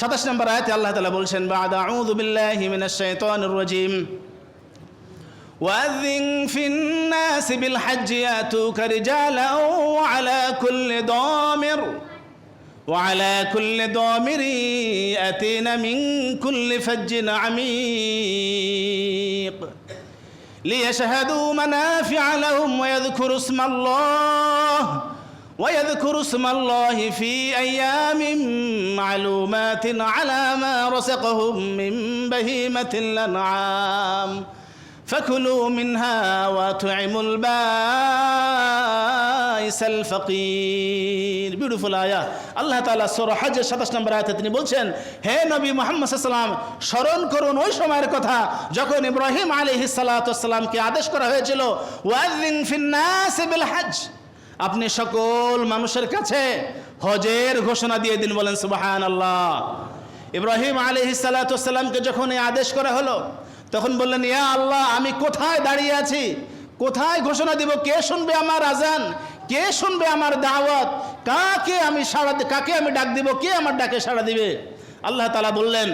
সাতাশ নম্বর আয়াতে আল্লাহ তালা বলছেন বাদ আউযু বিল্লাহি মিনাশ শাইতানির রাজিম وأذن في الناس بالحج يأتوك رجالا وعلى كل ضامر وعلى كل ضامر يأتين من كل فج عميق ليشهدوا منافع لهم ويذكروا اسم الله ويذكروا اسم الله في أيام معلومات على ما رزقهم من بهيمة الأنعام فكلوا منها وأطعموا البائس الفقير বিউটিফুল আয়া আল্লাহ তাআলা সূরা হজের 27 নম্বর আয়াতে তিনি বলছেন হে নবী মুহাম্মদ সাল্লাল্লাহু আলাইহি সাল্লাম স্মরণ করুন ওই সময়ের কথা যখন ইব্রাহিম আলাইহিস সালাতু সাল্লামকে আদেশ করা হয়েছিল ওয়াযিন ফিন নাস বিল হজ আপনি সকল মানুষের কাছে হজের ঘোষণা দিয়ে দিন, বলেন সুবাহান আল্লাহ ইব্রাহিম আলাইহিস সালাতু সাল্লামকে যখন এই আদেশ করা হলো, তখন বললেন, ইয়া আল্লাহ, আমি কোথায় দাঁড়িয়ে আছি? কোথায় ঘোষণা দিব? কে শুনবে আমার আজান কে শুনবে আমার দাওয়াত? কাকে আমি সাড়া কাকে আমি ডাক দিব? কে আমার ডাকে সাড়া দিবে? আল্লাহ তালা বললেন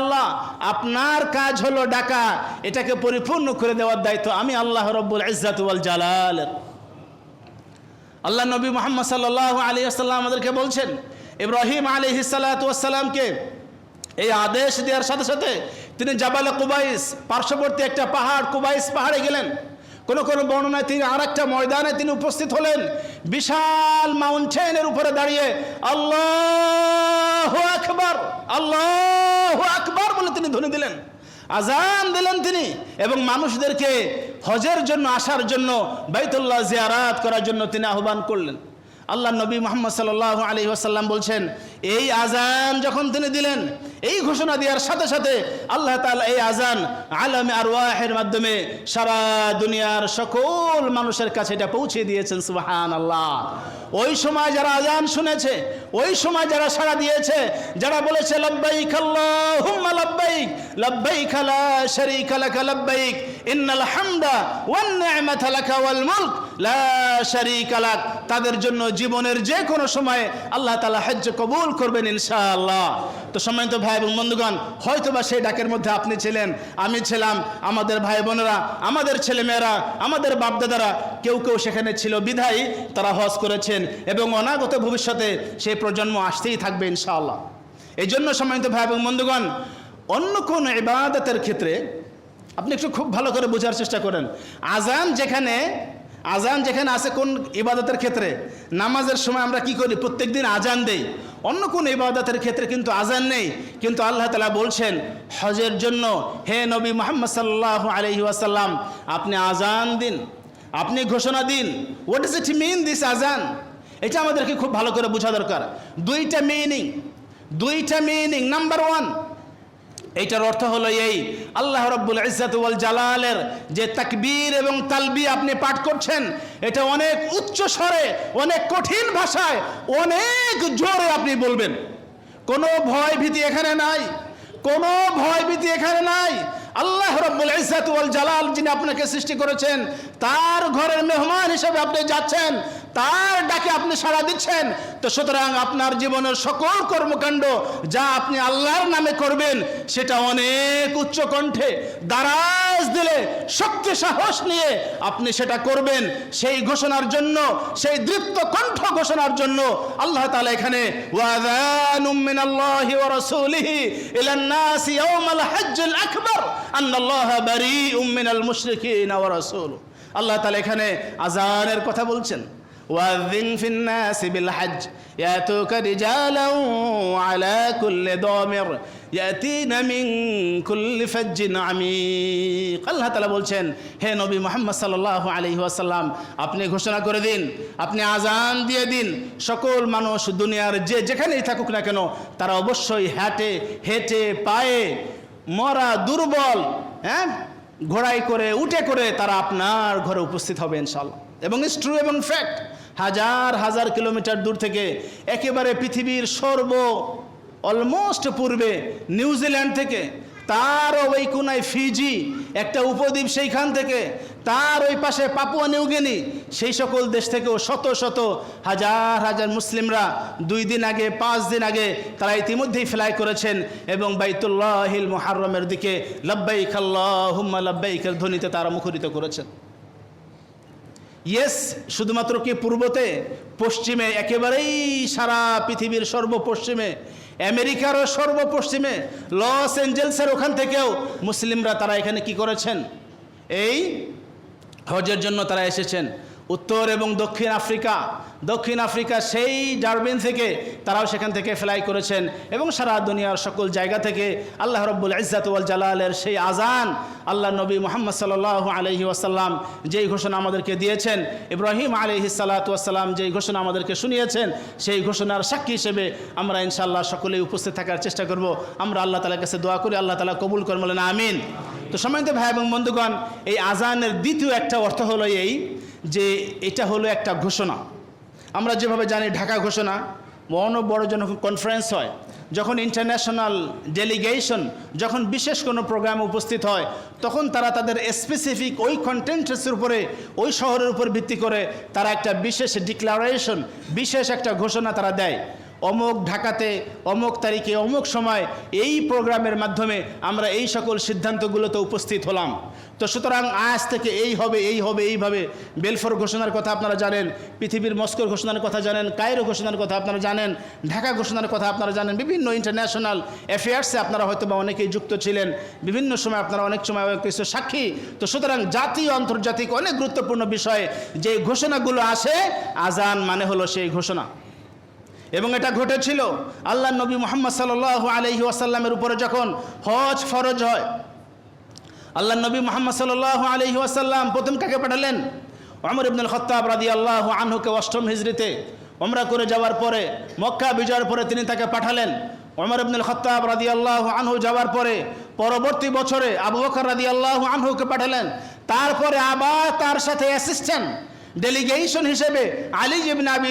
আল্লাহ আপনার কাজ হলো ডাকা। এটাকে পরিপূর্ণ করে দেওয়ার দায়িত্ব আমি আল্লাহ রব্বুল ওয়াল জালাল। আল্লাহ নবী মোহাম্মদ সাল্লাহ আলী আসাল্লাম আমাদেরকে বলছেন, ইব্রাহিম আলী সালাতামকে এই আদেশ দেওয়ার সাথে সাথে তিনি জাবালে কুবাইস, পার্শ্ববর্তী একটা পাহাড়, কুবাইস পাহাড়ে গেলেন। কোনো কোনো বর্ণনায় তিনি আর একটা ময়দানে তিনি উপস্থিত হলেন। বিশাল মাউন্টেনের উপরে দাঁড়িয়ে আল্লাহ আকবর, আল্লাহ আকবর বলে তিনি ধ্বনি দিলেন। আজান দিলেন তিনি এবং মানুষদেরকে হজের জন্য, আসার জন্য, বাইতুল্লাহ জিয়ারাত করার জন্য তিনি আহ্বান করলেন। আল্লাহ নবী মোহাম্মদ সাল্লাহ আলী ওয়াসাল্লাম বলছেন এই আজান যখন তিনি দিলেন, এই ঘোষণা দেওয়ার সাথে সাথে আল্লাহ তাআলা এই আজান আলমে আরওয়াহের মাধ্যমে সারা দুনিয়ার সকল মানুষের কাছে এটা পৌঁছে দিয়েছেন সুবাহান আল্লাহ ওই সময় যারা আজান শুনেছে, ওই সময় যারা সাড়া দিয়েছে, যারা বলেছে, লব্বাইক আল্লাহুম্মা লব্বাইক লব্বাইক লা শারীকা লাক, লব্বাইক, ইন্নাল হামদা ওয়ান লাক ওয়াল মুলক, লা শারীকা তাদের জন্য জীবনের যে কোনো সময় আল্লাহ তাআলা হজ্জ কবুল করবেন ইনশাআল্লাহ। তো সম্মানিত ভাই এবং বন্ধুগণ, হয়তোবা সেই ডাকের মধ্যে আপনি ছিলেন, আমি ছিলাম, আমাদের ভাই বোনেরা, আমাদের ছেলেমেয়েরা, আমাদের বাপদাদারা, কেউ কেউ সেখানে ছিল বিধায়ী, তারা হজ করেছেন এবং অনাগত ভবিষ্যতে সেই প্রজন্ম আসতেই থাকবে ইনশাআল্লাহ। এই জন্য সম্মানিত ভাই এবং বন্ধুগণ, অন্য কোন ইবাদতের ক্ষেত্রে আপনি একটু খুব ভালো করে বোঝার চেষ্টা করেন। আজান যেখানে আজান যেখানে আছে কোন ইবাদতের ক্ষেত্রে, নামাজের সময় আমরা কি করি? প্রত্যেকদিন আজান দেই। অন্য কোন ইবাদতের ক্ষেত্রে কিন্তু আজান নেই। কিন্তু আল্লাহ তালা বলছেন, হজের জন্য হে নবী মোহাম্মদ সাল্লাহ আলহি আসাল্লাম আপনি আজান দিন, আপনি ঘোষণা দিন। What is it mean this আজান? এটা আমাদেরকে খুব ভালো করে বোঝা দরকার। দুইটা মিনিং দুইটা মিনিং নাম্বার ওয়ান এইটার অর্থ হলো এই, আল্লাহ রব্বুল ওয়াল জালালের যে তাকবীর এবং তালবি আপনি পাঠ করছেন, এটা অনেক উচ্চ স্বরে, অনেক কঠিন ভাষায়, অনেক জোরে আপনি বলবেন। কোনো ভয় ভীতি এখানে নাই, কোনো ভয় ভীতি এখানে নাই। আল্লাহ রব্বুল ইজ্জাত ওয়াল জালাল যিনি আপনাকে সৃষ্টি করেছেন, তার ঘরের মেহমান হিসেবে আপনি যাচ্ছেন তার ডাকে আপনি সাড়া দিচ্ছেন। তো সুতরাং আপনার জীবনের সকল কর্মকাণ্ড যা আপনি আল্লাহর নামে করবেন, সেটা অনেক উচ্চ কণ্ঠে দারাজ দিলে, শক্তি সাহস নিয়ে আপনি সেটা করবেন। সেই ঘোষণার জন্য, সেই দৃপ্ত কণ্ঠ ঘোষণার জন্য আল্লাহ তাআলা এখানে আল্লাহ তাআলা এখানে আজানের কথা বলছেন। وأذن في الناس بالحج يأتوك رجالا على كل ضامر يأتين من كل فج عميق আল্লাহ তালা বলছেন হে নবী মোহাম্মদ সাল্লাহ আলহি ওয়াসাল্লাম আপনি ঘোষণা করে দিন আপনি আজান দিয়ে দিন সকল মানুষ দুনিয়ার যে যেখানেই থাকুক না কেন তারা অবশ্যই হেঁটে হেঁটে পায়ে মরা দুর্বল হ্যাঁ ঘোড়াই করে উঠে করে তারা আপনার ঘরে উপস্থিত হবে ইনশাল্লাহ এবং ইস ট্রু এবং ফ্যাক্ট হাজার হাজার কিলোমিটার দূর থেকে একেবারে পৃথিবীর সর্ব অলমোস্ট পূর্বে নিউজিল্যান্ড থেকে তার ওই কোনায় ফিজি, একটা উপদ্বীপ সেইখান থেকে, তার ওই পাশে পাপুয়া নিউগিনি সেই সকল দেশ থেকেও শত শত হাজার হাজার মুসলিমরা দুই দিন আগে, পাঁচ দিন আগে তারা ইতিমধ্যেই ফ্লাই করেছেন এবং বাইতুল্লাহিল মুহাররমের দিকে লব্বাইক আল্লাহুম্মা লব্বাইকের ধ্বনিতে তারা মুখরিত করেছেন। ইয়েস শুধুমাত্র কি পূর্বতে? পশ্চিমে, একেবারেই সারা পৃথিবীর সর্বপশ্চিমে। আমেরিকারও সর্বপশ্চিমে, লস অ্যাঞ্জেলসের ওখান থেকেও মুসলিমরা তারা এখানে কি করেছেন? এই হজের জন্য তারা এসেছেন। উত্তর এবং দক্ষিণ আফ্রিকা দক্ষিণ আফ্রিকা সেই ডারবিন থেকে তারাও সেখান থেকে ফ্লাই করেছেন এবং সারা দুনিয়ার সকল জায়গা থেকে আল্লাহ রব্বুল ইজ্জাতুল জালালের সেই আজান আল্লাহ নবী মোহাম্মদ সাল্লাহ আলহি ওয়াসাল্লাম যেই ঘোষণা আমাদেরকে দিয়েছেন, ইব্রাহিম আলহি সাল্লাতাম যেই ঘোষণা আমাদেরকে শুনিয়েছেন, সেই ঘোষণার সাক্ষী হিসেবে আমরা ইনশাআল্লাহ সকলেই উপস্থিত থাকার চেষ্টা করব। আমরা আল্লাহ তালার কাছে দোয়া করি, আল্লাহ তালা কবুল করেন, বলেন আমিন। তো সম্মানিত ভাই এবং বন্ধুগণ, এই আজানের দ্বিতীয় একটা অর্থ হলো এই যে এটা হলো একটা ঘোষণা। আমরা যেভাবে জানি ঢাকা ঘোষণা বড় বড় যখন কনফারেন্স হয়, যখন ইন্টারন্যাশনাল ডেলিগেশন যখন বিশেষ কোনো প্রোগ্রামে উপস্থিত হয়, তখন তারা তাদের স্পেসিফিক ওই কন্টেন্টের উপরে, ওই শহরের উপর ভিত্তি করে তারা একটা বিশেষ ডিক্লারেশন বিশেষ একটা ঘোষণা তারা দেয়। অমুক ঢাকাতে অমুক তারিখে অমুক সময় এই প্রোগ্রামের মাধ্যমে আমরা এই সকল সিদ্ধান্তগুলোতে উপস্থিত হলাম। তো সুতরাং আজ থেকে এই হবে এই হবে এইভাবে বেলফোর ঘোষণার কথা আপনারা জানেন, পৃথিবীর মস্কোর ঘোষণার কথা জানেন, কায়রো ঘোষণার কথা আপনারা জানেন, ঢাকা ঘোষণার কথা আপনারা জানেন, বিভিন্ন ইন্টারন্যাশনাল অ্যাফেয়ার্সে আপনারা হয়তো বা অনেকেই যুক্ত ছিলেন, বিভিন্ন সময় আপনারা অনেক সময় কিছু সাক্ষী। তো সুতরাং জাতীয়, আন্তর্জাতিক অনেক গুরুত্বপূর্ণ বিষয়ে যে ঘোষণাগুলো আসে, আজান মানে হলো সেই ঘোষণা। এবং এটা ঘটেছিল আল্লাহ নবী মোহাম্মদ সাল আলহি ওয়াসাল্লামের উপরে যখন হজ ফরজ হয় আল্লাহ নবী মোহাম্মদ সাল আলহি ওয়াসাল্লাম প্রথম কাকে পাঠালেন? অমর ইবনুল খত্তাব রাদি আল্লাহ আনহুকে অষ্টম হিজড়িতে ওমরা করে যাওয়ার পরে, মক্কা বিজয়ের পরে তিনি তাকে পাঠালেন। ওমর ইবনুল খত্তাব রাদি আল্লাহ আনহু যাওয়ার পরে পরবর্তী বছরে আবু বকর রাদি আল্লাহ আনহুকে পাঠালেন। তারপরে আবার তার সাথে অ্যাসিস্ট্যান্ট ডেলিগেশন হিসেবে আলী জিবিন আবি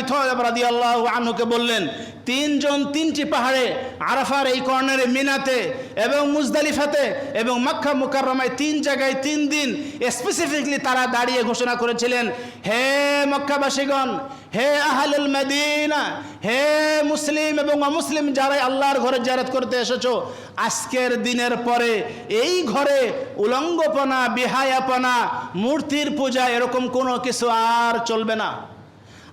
আনহুকে বললেন তিনজন তিনটি পাহাড়ে আরাফার এই কর্নারে মিনাতে এবং মুজদালিফাতে এবং মক্কা মুকাররমায় তিন জায়গায় তিন দিন স্পেসিফিকলি তারা দাঁড়িয়ে ঘোষণা করেছিলেন, হে মক্কাবাসীগণ, হে আহলুল মদিনা, হে মুসলিম এবং অমুসলিম যারাই আল্লাহর ঘরে জারাত করতে এসেছ, আজকের দিনের পরে এই ঘরে উলঙ্গপনা, বিহায়াপনা, মূর্তির পূজা এরকম কোনো কিছু আর চলবে না।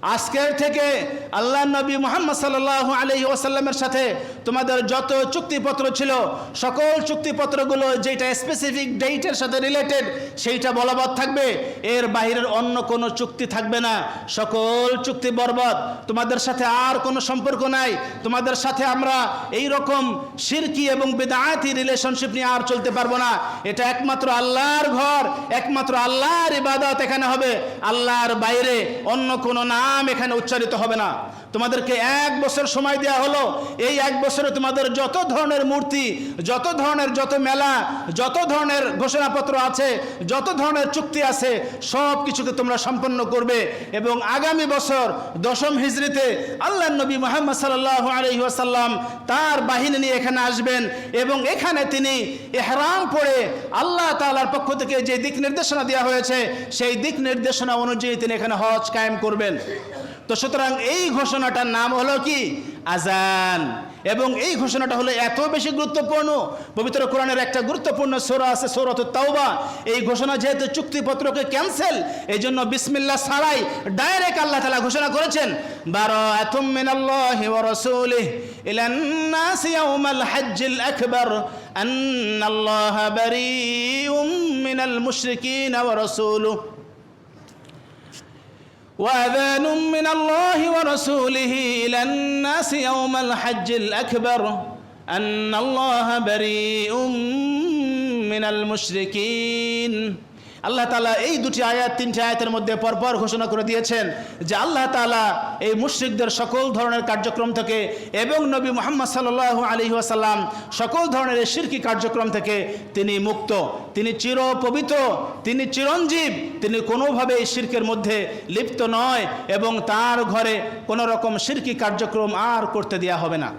আজকের থেকে আল্লাহ নবী মোহাম্মদ সাল্লাহ আলহি ওসাল্লামের সাথে তোমাদের যত চুক্তিপত্র ছিল, সকল চুক্তিপত্রগুলো যেটা স্পেসিফিক ডেটের সাথে রিলেটেড সেইটা বলবৎ থাকবে। এর বাহিরের অন্য কোনো চুক্তি থাকবে না। সকল চুক্তি বরবৎ। তোমাদের সাথে আর কোনো সম্পর্ক নাই। তোমাদের সাথে আমরা এই রকম সিরকি এবং বেদায়াতি রিলেশনশিপ নিয়ে আর চলতে পারব না। এটা একমাত্র আল্লাহর ঘর, একমাত্র আল্লাহর ইবাদত এখানে হবে। আল্লাহর বাইরে অন্য কোনো নাম এখানে উচ্চারিত হবে না। তোমাদেরকে এক বছর সময় দেওয়া হলো। এই এক বছরে তোমাদের যত ধরনের মূর্তি, যত ধরনের যত মেলা, যত ধরনের ঘোষণাপত্র আছে, যত ধরনের চুক্তি আছে, সব কিছুকে তোমরা সম্পন্ন করবে এবং আগামী বছর দশম হিজড়িতে আল্লাহ নবী মোহাম্মদ সাল্লাহ আলহি আসাল্লাম তার বাহিনী নিয়ে এখানে আসবেন এবং এখানে তিনি এহরাম পড়ে আল্লাহ তালার পক্ষ থেকে যে দিক নির্দেশনা দেওয়া হয়েছে, সেই দিক নির্দেশনা অনুযায়ী তিনি এখানে হজ কায়েম করবেন। তো সুতরাং এই ঘোষণাটার নাম হলো কি? আজান এবং এই ঘোষণাটা হলো এত বেশি গুরুত্বপূর্ণ। পবিত্র কোরআনের একটা গুরুত্বপূর্ণ সোরা আছে সৌরত তাওবা। এই ঘোষণা যেহেতু চুক্তিপত্রকে ক্যান্সেল এই জন্য বিসমিল্লা ছাড়াই ডাইরেক্ট আল্লাহ তালা ঘোষণা করেছেন। বারো আকবার। আন্নাল্লাহা বারীউম وأذان من الله ورسوله إلى الناس يوم الحج الأكبر أن الله بريء من المشركين. আল্লাহ তালা এই দুটি আয়াত, তিনটি আয়াতের মধ্যে পরপর ঘোষণা করে দিয়েছেন যে আল্লাহ তালা এই মুশ্রিকদের সকল ধরনের কার্যক্রম থেকে এবং নবী মোহাম্মদ সাল্লাহ আলী আসাল্লাম সকল ধরনের এই শিরকি কার্যক্রম থেকে তিনি মুক্ত। তিনি চির পবিত্র, তিনি চিরঞ্জীব, তিনি কোনোভাবে এই মধ্যে লিপ্ত নয় এবং তার ঘরে কোনো রকম শিরকি কার্যক্রম আর করতে দেওয়া হবে না।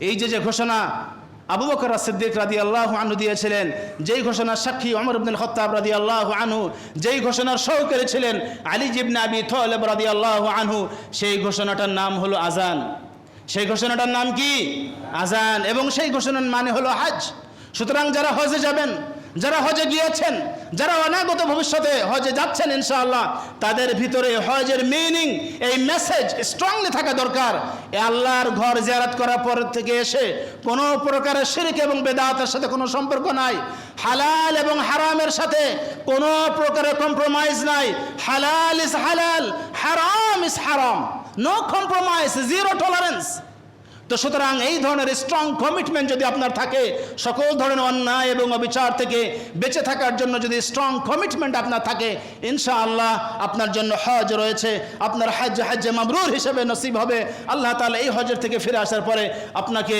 এই যে যে ঘোষণা আবু বকর সিদ্দিক রাদি আল্লাহ আনু দিয়েছিলেন, যেই ঘোষণার সাক্ষী অমর ইবনুল খত্তাব রাদি আল্লাহ আনু যেই ঘোষণার সহকারী করেছিলেন আলী জিবনে আবি থলেব রাদি আল্লাহ আনহু, সেই ঘোষণাটার নাম হলো আজান সেই ঘোষণাটার নাম কি? আজান এবং সেই ঘোষণার মানে হলো হাজ। সুতরাং যারা হজে যাবেন যারা হজে গিয়েছেন, যারা অনাগত ভবিষ্যতে হজে যাচ্ছেন ইনশাআল্লাহ, তাদের ভিতরে হজের মিনিং এই মেসেজ স্ট্রংলি থাকা দরকার। আল্লাহর ঘর জিয়ারাত করার পর থেকে এসে কোনো প্রকারের শিরিক এবং বেদাতের সাথে কোনো সম্পর্ক নাই। হালাল এবং হারামের সাথে কোনো প্রকারের কম্প্রোমাইজ নাই। হালাল ইজ হালাল হারাম ইজ হারাম নো কম্প্রোমাইজ জিরো টলারেন্স তো সুতরাং এই ধরনের স্ট্রং কমিটমেন্ট যদি আপনার থাকে, সকল ধরনের অন্যায় এবং অবিচার থেকে বেঁচে থাকার জন্য যদি স্ট্রং কমিটমেন্ট আপনার থাকে, ইনশাআল্লাহ আপনার জন্য হজ রয়েছে। আপনার হজ হজ্জে মাবরুর হিসেবে নসিব হবে। আল্লাহ তাআলা এই হজের থেকে ফিরে আসার পরে আপনাকে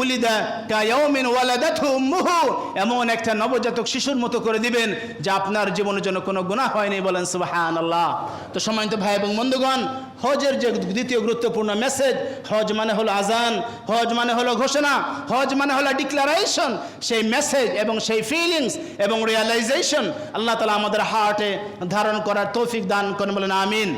উলিদা কায়মিন ওয়ালাদাতহু উম্মুহু এমন একটা নবজাতক শিশুর মতো করে দিবেন, যে আপনার জীবনের জন্য কোনো গুনাহ হয়নি বলেন সুবহানাল্লাহ। তো সম্মানিত ভাই এবং বন্ধুগণ, হজের যে দ্বিতীয় গুরুত্বপূর্ণ মেসেজ হজ মানে হলো আজান হজ মানে হলো ঘোষণা, হজ মানে হলো ডিক্লারেশন সেই মেসেজ এবং সেই ফিলিংস এবং রিয়ালাইজেশন আল্লাহ তালা আমাদের হার্টে ধারণ করার তৌফিক দান করেন বলেন, আমিন।